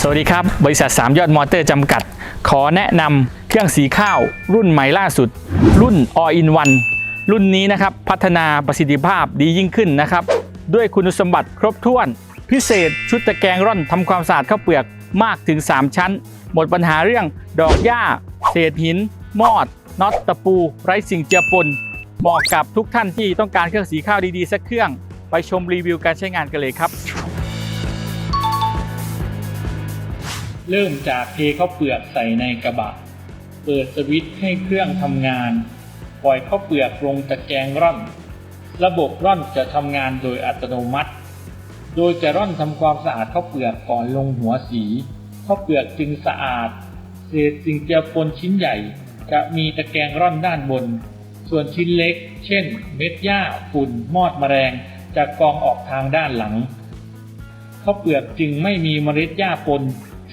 สวัสดีครับ บริษัท 3 ยอดมอเตอร์จำกัด ขอแนะนำเครื่องสีข้าวรุ่นใหม่ล่าสุด รุ่น All in One รุ่นนี้นะครับ พัฒนาประสิทธิภาพดียิ่งขึ้นนะครับ ด้วยคุณสมบัติครบถ้วน พิเศษชุดตะแกรงร่อนทำความสะอาดข้าวเปลือกมากถึง 3 ชั้น หมดปัญหาเรื่องดอกหญ้า เศษหิน มอดน็อตตะปู ไร้สิ่งเจือปนเหมาะกับทุกท่านที่ต้องการเครื่องสีข้าวดีๆสักเครื่อง ไปชมรีวิวการใช้งานกันเลยครับ เริ่มจากเทข้าวเปลือกใส่ในกระบะ เปิดสวิตช์ให้เครื่องทำงาน ปล่อยข้าวเปลือกลงตะแกรงร่อน ระบบร่อนจะทำงานโดยอัตโนมัติ โดยจะร่อนทำความสะอาดข้าวเปลือกก่อนลงหัวสี ข้าวเปลือกจึงสะอาด เศษสิ่งเจือปนชิ้นใหญ่ จะมีตะแกรงร่อนด้านบน ส่วนชิ้นเล็ก เช่น เม็ดหญ้า ฝุ่น มอดแมลง จะกองออกทางด้านหลังข้าวเปลือกจึงไม่มีเมล็ดหญ้าปน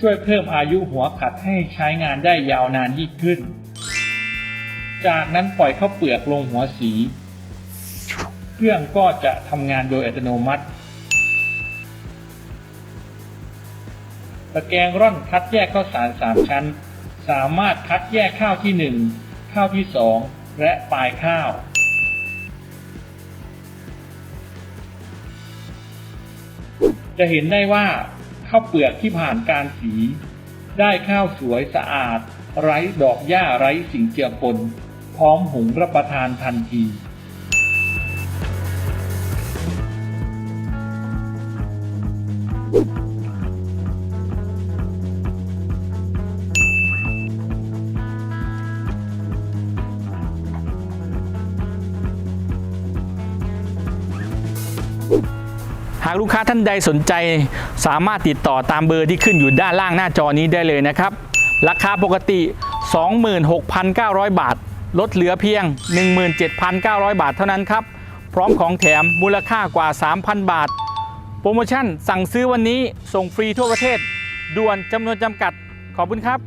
ช่วยเพิ่มอายุหัวขัดให้ใช้งานได้ยาวนานยิ่งขึ้น จากนั้นปล่อยข้าวเปลือกลงหัวสี เครื่องก็จะทำงานโดยอัตโนมัติตะแกรงร่อนคัดแยกข้าวสารสามชั้น สามารถคัดแยกข้าวที่หนึ่งข้าวที่สองและปลายข้าวจะเห็นได้ว่า ข้าวเปลือกที่ผ่านการสี ได้ข้าวสวยสะอาด ไร้ดอกหญ้าไร้สิ่งเจือปนพร้อมหุงรับประทานทันที หากลูกค้าท่านใดสนใจสามารถติดต่อตามเบอร์ที่ขึ้นอยู่ด้านล่างหน้าจอนี้ได้เลยนะครับ ราคาปกติ 26,900 บาท ลดเหลือเพียง 17,900 บาทเท่านั้นครับ พร้อมของแถมมูลค่ากว่า 3,000 บาท โปรโมชั่นสั่งซื้อวันนี้ส่งฟรีทั่วประเทศ ด่วนจำนวนจำกัดขอบคุณครับ